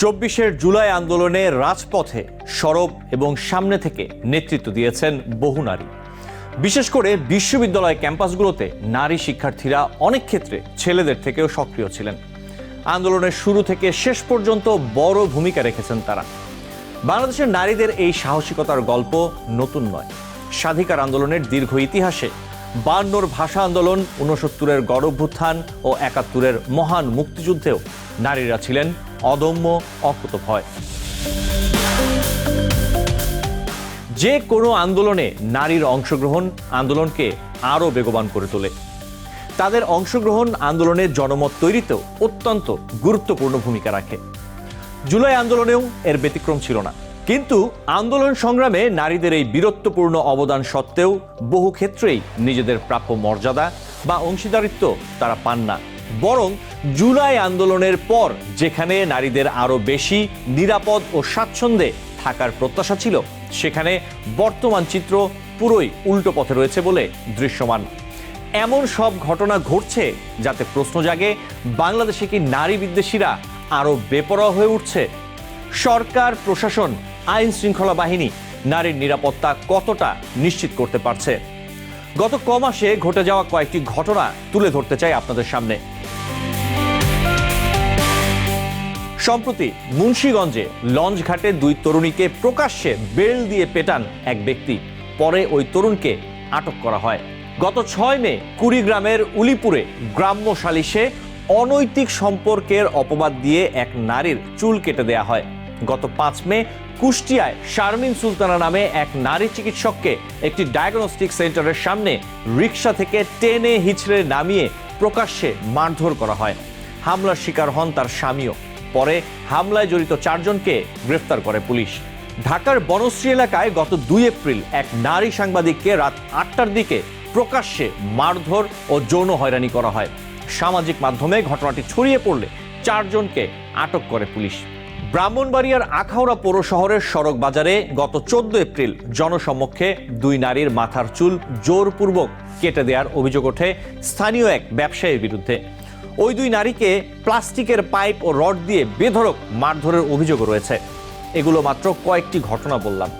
চব্বিশের জুলাই আন্দোলনে রাজপথে সরব এবং সামনে থেকে নেতৃত্ব দিয়েছেন বহু নারী। বিশেষ করে বিশ্ববিদ্যালয় ক্যাম্পাসগুলোতে নারী শিক্ষার্থীরা অনেক ক্ষেত্রে ছেলেদের থেকেও সক্রিয় ছিলেন। আন্দোলনের শুরু থেকে শেষ পর্যন্ত বড় ভূমিকা রেখেছেন তারা। বাংলাদেশের নারীদের এই সাহসিকতার গল্প নতুন নয়। স্বাধিকার আন্দোলনের দীর্ঘ ইতিহাসে বায়ান্নর ভাষা আন্দোলন, ঊনসত্তরের গণভ্যুত্থান ও একাত্তরের মহান মুক্তিযুদ্ধেও নারীরা ছিলেন অদম্য অকুতভয়। যে কোনো আন্দোলনে নারীর অংশগ্রহণ আন্দোলনকে আরও বেগবান করে তোলে। তাদের অংশগ্রহণ আন্দোলনের জনমত তৈরিতেও অত্যন্ত গুরুত্বপূর্ণ ভূমিকা রাখে। জুলাই আন্দোলনেও এর ব্যতিক্রম ছিল না। কিন্তু আন্দোলন সংগ্রামে নারীদের এই বীরত্বপূর্ণ অবদান সত্ত্বেও বহু ক্ষেত্রেই নিজেদের প্রাপ্য মর্যাদা বা অংশীদারিত্ব তারা পান না। বরং জুলাই আন্দোলনের পর যেখানে নারীদের আরও বেশি নিরাপদ ও স্বাচ্ছন্দ্যে থাকার প্রত্যাশা ছিল, সেখানে বর্তমান চিত্র পুরোই উল্টো পথে রয়েছে বলে দৃশ্যমান। এমন সব ঘটনা ঘটছে যাতে প্রশ্ন জাগে, বাংলাদেশে কি নারী বিদ্বেষীরা আরও বেপরোয়া হয়ে উঠছে? সরকার, প্রশাসন, আইন শৃঙ্খলা বাহিনী নারীর নিরাপত্তা কতটা নিশ্চিত করতে পারছে? গত ক মাসে ঘটে যাওয়া কয়েকটি ঘটনা তুলে ধরতে চাই আপনাদের সামনে। সম্প্রতি মুন্সীগঞ্জে লঞ্চ ঘাটে দুই তরুণীকে প্রকাশ্যে বেল দিয়ে পেটান এক ব্যক্তি। পরে ওই তরুণকে আটক করা হয়। গত ছয় মে কুড়িগ্রামের উলিপুরে গ্রাম্য সালিশে অনৈতিক সম্পর্কের অপবাদ দিয়ে এক নারীর চুল কেটে দেয়া হয়। গত পাঁচ মে কুষ্টিয়ায় শারমিন সুলতানা নামে এক নারী চিকিৎসককে একটি ডায়াগনস্টিক সেন্টারের সামনে রিক্সা থেকে টেনে হিচড়ে নামিয়ে প্রকাশ্যে মারধর করা হয়। হামলার শিকার হন তার স্বামীও। পরে হামলায় জড়িত চারজনকে গ্রেফতার করে পুলিশ। ঢাকার বনশ্রী এলাকায় গত দুই এপ্রিল এক নারী সাংবাদিককে রাত আটটার দিকে প্রকাশ্যে মারধর ও যৌন হয়রানি করা হয়। সামাজিক মাধ্যমে ঘটনাটি ছড়িয়ে পড়লে চারজনকে আটক করে পুলিশ। ব্রাহ্মণবাড়িয়ার আখাউড়া পৌর শহরের সড়ক বাজারে গত চোদ্দ এপ্রিল জনসমক্ষে দুই নারীর মাথার চুল জোরপূর্বক কেটে দেওয়ার অভিযোগ ওঠে স্থানীয় এক ব্যবসায়ীর বিরুদ্ধে। ওই দুই নারীকে প্লাস্টিকের পাইপ ও রড দিয়ে বেধড়ক মারধরের অভিযোগ রয়েছে। এগুলো মাত্র কয়েকটি ঘটনা বললাম।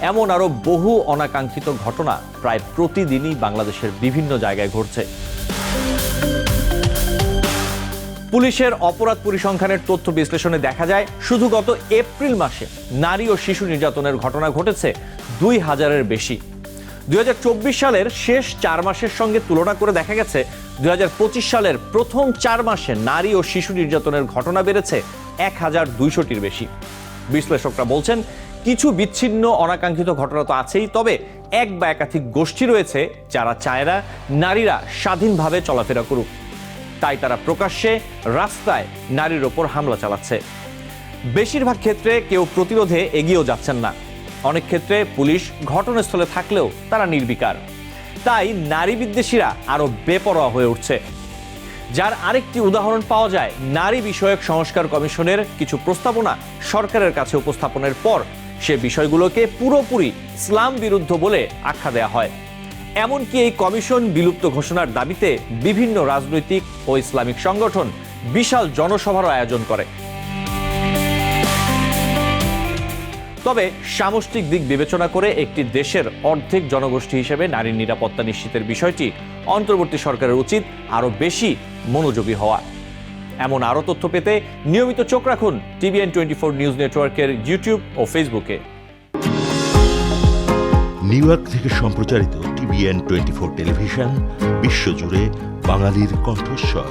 এমন আরও বহু অনাকাঙ্ক্ষিত ঘটনা প্রায় প্রতিদিনই বাংলাদেশের বিভিন্ন জায়গায় ঘটছে। পুলিশের অপরাধ পরিসংখ্যানের তথ্য বিশ্লেষণে দেখা যায়, শুধু গত এপ্রিল মাসে নারী ও শিশু নির্যাতনের ঘটনা ঘটেছে দুই হাজারের বেশি। দুই হাজার চব্বিশ সালের শেষ চার মাসের সঙ্গে তুলনা করে দেখা গেছে দুই হাজার পঁচিশ সালের প্রথম চার মাসে নারী ও শিশু নির্যাতনের ঘটনা বেড়েছে এক হাজার দুইশোটির বেশি। বিশ্লেষকরা বলছেন, কিছু বিচ্ছিন্ন, অনাকাঙ্ক্ষিত ঘটনা তো আছেই, তবে এক বা একাধিক গোষ্ঠী রয়েছে যারা চায় না নারীরা স্বাধীনভাবে চলাফেরা করুক। তাই তারা প্রকাশ্যে রাস্তায় নারীর ওপর হামলা চালাচ্ছে। বেশিরভাগ ক্ষেত্রে কেউ প্রতিরোধে এগিয়েও যাচ্ছেন না। অনেক ক্ষেত্রে পুলিশ ঘটনাস্থলে থাকলেও তারা নির্বিকার। তাই নারী বিদ্বেষীরা আরও বেপরোয়া হয়ে উঠছে। যার আরেকটি উদাহরণ পাওয়া যায়, নারী বিষয়ক সংস্কার কমিশনের কিছু প্রস্তাবনা সরকারের কাছে উপস্থাপনের পর সে বিষয়গুলোকে পুরোপুরি ইসলাম বিরুদ্ধ বলে আখ্যা দেয়া হয়। এমনকি এই কমিশন বিলুপ্ত ঘোষণার দাবিতে বিভিন্ন রাজনৈতিক ও ইসলামিক সংগঠন বিশাল জনসভার আয়োজন করে। তবে সামষ্টিক দিক বিবেচনা করে একটি দেশের অর্ধেক জনগোষ্ঠী হিসেবে নারীর নিরাপত্তা নিশ্চিতের বিষয়টি অন্তর্বর্তী সরকারের উচিত আরও বেশি মনোযোগী হওয়া এমন আরও তথ্য পেতে নিয়মিত চোখ রাখুন টিভিএন টোয়েন্টি ফোর নিউজ নেটওয়ার্কের ইউটিউব ও ফেসবুকে। নিউ ইয়র্ক থেকে সম্প্রচারিত টিভিএন টোয়েন্টি ফোর টেলিভিশন, বিশ্বজুড়ে বাঙালির কণ্ঠস্বর।